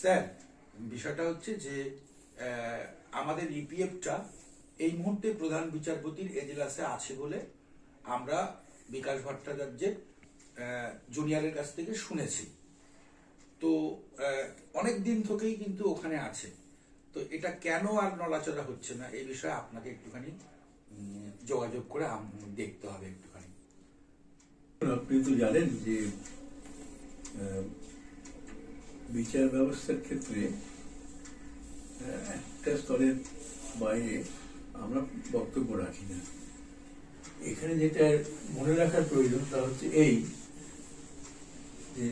Sir, বিষয়টা হচ্ছে যে আমাদের ইপিএফটা এই মুহূর্তে প্রধান বিচারপতির এজলাসে আছে বলে আমরা বিকাশ ভট্টাচার্যের জুনিয়রের কাছ থেকে শুনেছি। তো অনেক দিন থেকেই কিন্তু ওখানে আছে। তো এটা কেন আর নড়াচড়া হচ্ছে না, এই বিষয়ে আপনাকে একটুখানি যোগাযোগ করে দেখতে হবে একটুখানি। আপনি তো জানেন যে বিচার ব্যবস্থার ক্ষেত্রে একটা স্তরের বাইরে আমরা বক্তব্য রাখি না। এখানে যেটা মনে রাখার প্রয়োজন তা হচ্ছে এই যে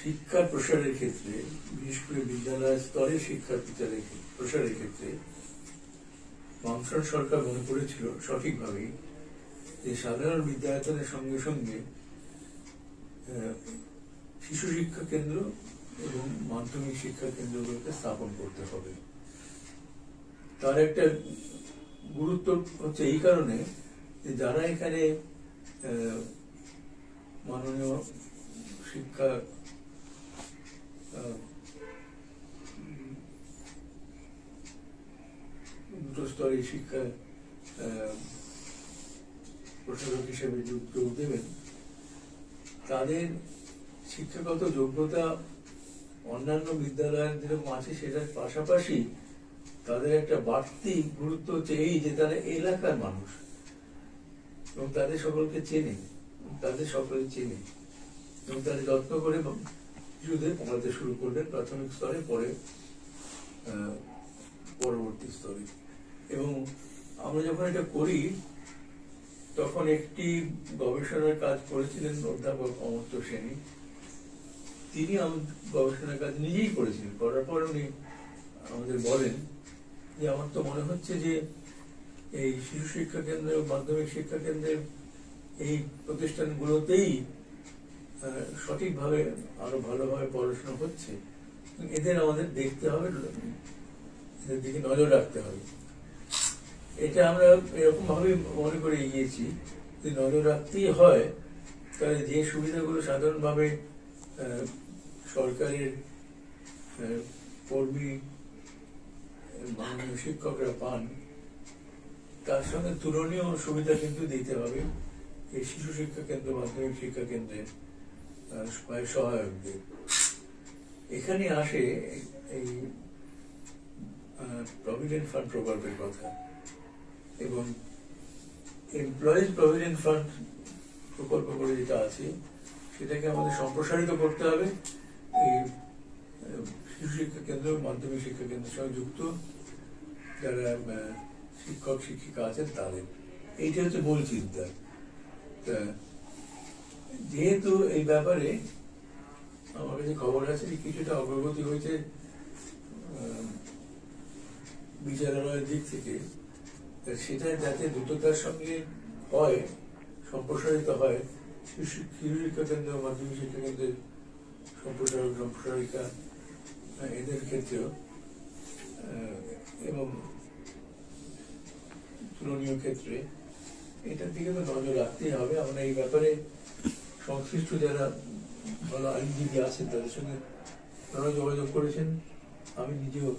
শিক্ষার প্রসারের ক্ষেত্রে, বিশেষ করে বিদ্যালয় স্তরে শিক্ষার প্রচারের প্রসারের ক্ষেত্রে, বামফ্রন্ট সরকার মনে করেছিল সঠিকভাবেই যে সাধারণ বিদ্যায়তনের সঙ্গে সঙ্গে শিশু শিক্ষা কেন্দ্র এবং মাধ্যমিক শিক্ষা কেন্দ্রগুলোকে স্থাপন করতে হবে। তার একটা গুরুত্ব হচ্ছে এই কারণে যে যারা এখানে মাননীয় শিক্ষা দুটো স্তরে শিক্ষা প্রশাসক হিসেবে যোগ দেবেন, তাদের শিক্ষাগত যোগ্যতা অন্যান্য বিদ্যালয়ের যেরকম আছে সেটার পাশাপাশি তাদের একটা বাড়তি গুরুত্ব হচ্ছে এই যে তারা এলাকার মানুষ। এবং তাদের সকলকে চেনে, তাদের সকলে চেনে। এবং তাদের যত্ন করে শিশুদের পড়াতে শুরু করলেন প্রাথমিক স্তরে, পরে পরবর্তী স্তরে। এবং আমরা যখন এটা করি, তখন একটি গবেষণার কাজ করেছিলেন অধ্যাপক অমর্ত্য সেনী তিনি আমার গবেষণার কাজ নিজেই করেছিলেন। করার পর উনি আমাদের বলেন যে আমার তো মনে হচ্ছে যে এই শিশু শিক্ষা কেন্দ্র মাধ্যমিক শিক্ষা কেন্দ্রের এই প্রতিষ্ঠানগুলোতেই সঠিকভাবে আরও ভালোভাবে পড়াশোনা হচ্ছে। এদের আমাদের দেখতে হবে, এদের দিকে নজর রাখতে হবে। এটা আমরা এরকম ভাবে মনে করে এগিয়েছি। যে নজর রাখতেই হয়, তাহলে যে সুবিধাগুলো সাধারণভাবে সরকারের কর্মী শিক্ষকরা পান, তার সঙ্গে তুলনীয় সুবিধা কিন্তু দিতে হবে। এই শিশু শিক্ষা কেন্দ্র, মাধ্যমিক শিক্ষা কেন্দ্রের সহায়কদের এখানে আসে এই প্রভিডেন্ট ফান্ড প্রকল্পের কথা এবং এমপ্লয়িজ প্রভিডেন্ট ফান্ড প্রকল্প করে যেটা আছে সেটাকে আমাদের সম্প্রসারিত করতে হবে। এই শিশু শিক্ষা কেন্দ্র, মাধ্যমিক শিক্ষা কেন্দ্রের সঙ্গে যুক্ত যারা শিক্ষক, শিক্ষিকা আছেন তাদের। এইটা হচ্ছে মূল চিন্তা। যেহেতু এই ব্যাপারে আমার কাছে খবর আছে যে কিছুটা অগ্রগতি হয়েছে বিচারালয়ের দিক থেকে সেটা যাতে দ্রুততার সঙ্গে হয়, সম্প্রসারিত হয় শিক্ষা কেন্দ্র মাধ্যমিক শিক্ষা কেন্দ্রের সম্প্রসারক সম্প্রসারিকা এদের ক্ষেত্রেও এবং তুলনীয় ক্ষেত্রে এটার দিকে তো নজর রাখতেই হবে আমরা এই ব্যাপারে সংশ্লিষ্ট যারা ভালো আইনজীবী আছেন তাদের সঙ্গে তারা যোগাযোগ করেছেন আমি নিজেও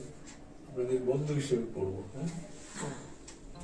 আপনাদের বন্ধু হিসেবে পড়ব হ্যাঁ